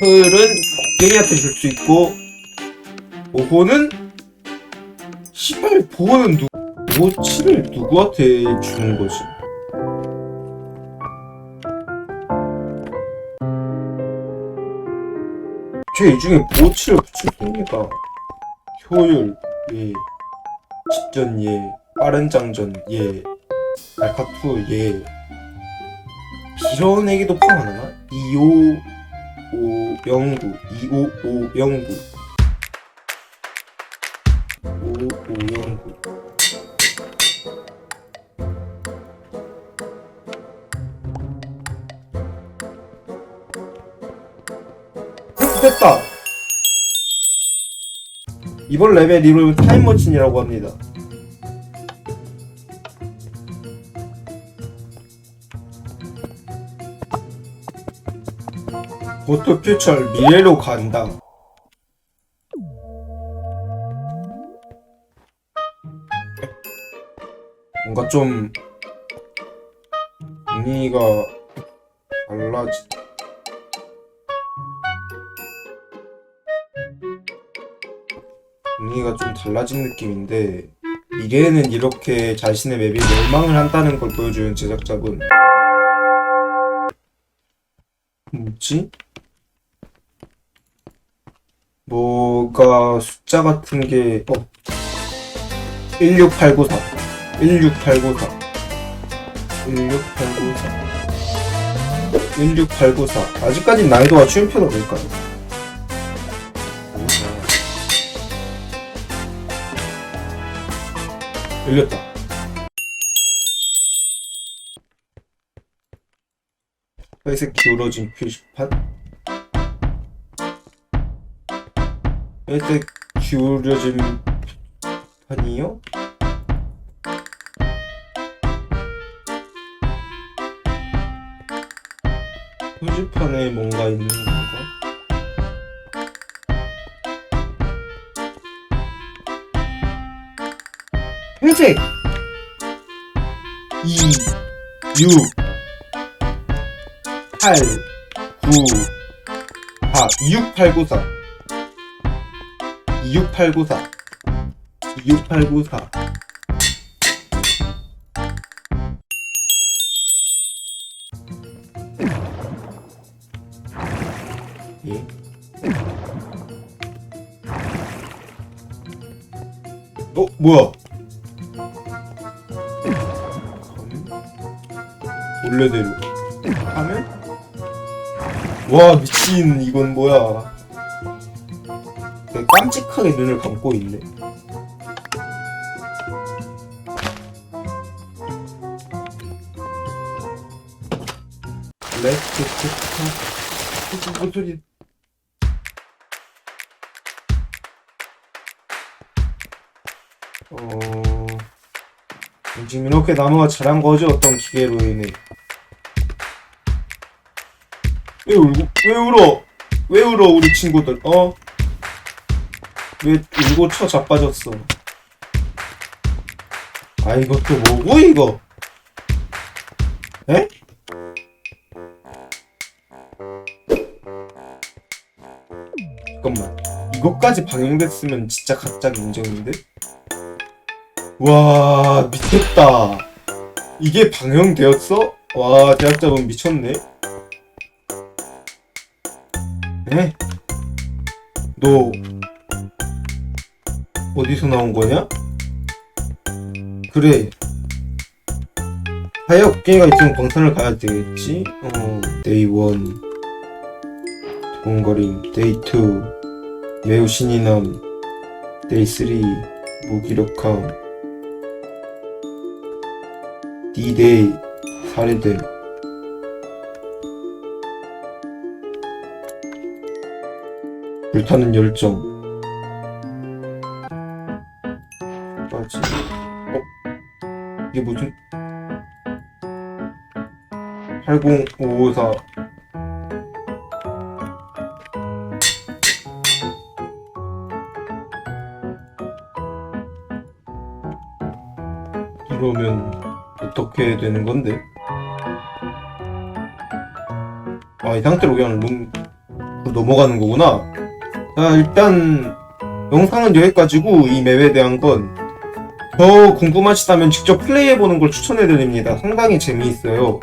토요일은 게임한테 줄 수 있고 오후는 시발 보호는 누 모치를 누구한테 주는 거지? 쟤이 중에 모치를 붙일 수 있니까 효율 예 집전 예 빠른 장전 예 알카투 예 빌어내기도 포함 안 하나? 25509 25509 5509 됐다! 이번 레벨 이름은 타임머신이라고 합니다. 고토 퓨처 미래로 간다. 뭔가 좀 의미가 달라지. 의미가 좀 달라진 느낌인데 미래에는 이렇게 자신의 맵이 멸망을 한다는 걸 보여주는 제작자분. 뭐지? 뭐가 숫자 같은 게 어. 16894 16894 16894 16894 아직까진 난이도가 편은 아닐까요? 열렸다 회색 기울어진 표시판 회색 기울어진 판이요? 표지판에 뭔가 있는 건가? 회색 2 6 8 9 4 26894 26894 26894 예. 어, 뭐야? 원래대로 하면? 와 미친 이건 뭐야? 깜찍하게 눈을 감고 있네. 레트 티카 무슨 소리? 어 지금 이렇게 나무가 자란 거지 어떤 기계로 인해. 왜 울고 왜 울어? 왜 울어 우리 친구들? 어? 왜 울고 쳐 자빠졌어? 아 이것도 뭐고 이거? 에? 잠깐만 이것까지 방영됐으면 진짜 가짜 인정인데? 와 미쳤다 이게 방영되었어? 와 제작자분 미쳤네 에? 너 어디서 나온 거냐? 그래. 게임가 있으면 광산을 가야 되겠지? 어 데이 1 두근거림 데이 2 매우 신이 남 데이 3 무기력함. D-데이 살해됨. 불타는 열정 빠지 어? 이게 무슨 80554 이러면 어떻게 되는 건데? 아, 이 상태로 그냥 룸 넘어가는 거구나. 자, 일단 영상은 여기까지고 이 맵에 대한 건 더 궁금하시다면 직접 플레이해보는 걸 추천해드립니다. 상당히 재미있어요.